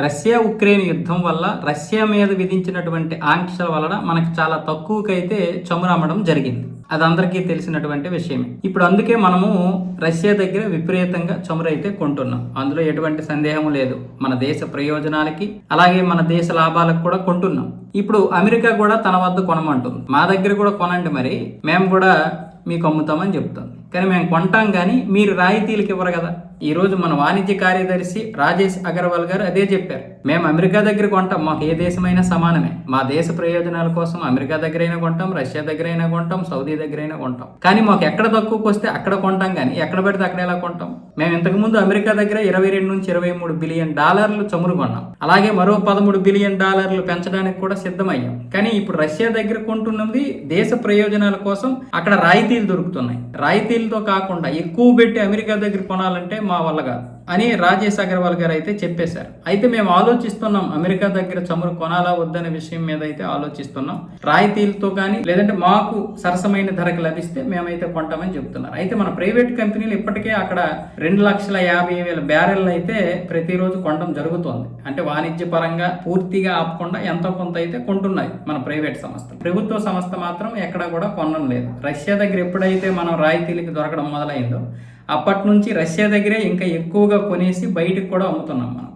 Russia Ukraine యుద్ధం వల్ల Russia మీద విధించినటువంటి ఆంక్షల వలన మనకు చాలా తక్కువకైతే చమురు అమ్మడం జరిగింది. అది అందరికీ తెలిసినటువంటి విషయమే. ఇప్పుడు అందుకే మనము రష్యా దగ్గర విపరీతంగా చమురు అయితే కొంటున్నాం. అందులో ఎటువంటి సందేహం లేదు. మన దేశ ప్రయోజనాలకి అలాగే మన దేశ లాభాలకు కూడా కొంటున్నాం. ఇప్పుడు అమెరికా కూడా తన వద్ద కొనమంటుంది. మా దగ్గర కూడా కొనండి మరి. మేము కూడా మీకు అమ్ముతామని చెప్తాం. కానీ మేము కొంటాం కానీ మీరు రాయితీలకు ఇవ్వరు కదా. ఈరోజు మన వాణిజ్య కార్యదర్శి రాజేష్ అగర్వాల్ గారు అదే చెప్పారు. మేము అమెరికా దగ్గర కొంటాం మాకు ఏ దేశమైనా సమానమే. మా దేశ ప్రయోజనాల కోసం అమెరికా దగ్గరైనా కొంటాం రష్యా దగ్గరైనా కొంటాం సౌదీ దగ్గరైనా కొంటాం. కానీ మాకు ఎక్కడ తక్కువకి వస్తే అక్కడ కొంటాం కానీ ఎక్కడ పడితే అక్కడ ఎలా కొంటాం? మేము ఇంతకు ముందు అమెరికా దగ్గర ఇరవై రెండు నుంచి ఇరవై మూడు బిలియన్ డాలర్లు చమురు కొన్నాం. అలాగే మరో పదమూడు బిలియన్ డాలర్లు పెంచడానికి కూడా సిద్ధమయ్యాం. కానీ ఇప్పుడు రష్యా దగ్గర కొంటున్నది దేశ ప్రయోజనాల కోసం అక్కడ రాయితీలు దొరుకుతున్నాయి. రాయితీలతో కాకుండా ఎక్కువ పెట్టి అమెరికా దగ్గర కొనాలంటే మా వల్ల కాదు. అని రాజేష్ అగర్వాల్ గారు అయితే చెప్పేశారు. అయితే మేము ఆలోచిస్తున్నాం అమెరికా దగ్గర చమురు కొనాలా వద్దనే విషయం మీద అయితే ఆలోచిస్తున్నాం. రాయితీలతో కానీ లేదంటే మాకు సరసమైన ధరకు లభిస్తే మేమైతే కొంటామని చెప్తున్నారు. అయితే మన ప్రైవేట్ కంపెనీలు ఇప్పటికే అక్కడ రెండు లక్షల యాభై వేల బ్యారెల్ అయితే ప్రతిరోజు కొనడం జరుగుతోంది. అంటే వాణిజ్య పరంగా పూర్తిగా ఆపకుండా ఎంతో కొంత అయితే కొంటున్నాయి మన ప్రైవేట్ సంస్థ ప్రభుత్వ సంస్థ మాత్రం ఎక్కడ కూడా కొనడం లేదు. రష్యా దగ్గర ఎప్పుడైతే మనం రాయితీలకి దొరకడం మొదలైందో అప్పటి నుంచి రష్యా దగ్గరే ఇంకా ఎక్కువగా కొనేసి బయటకు కూడా అమ్ముతున్నాం మనం.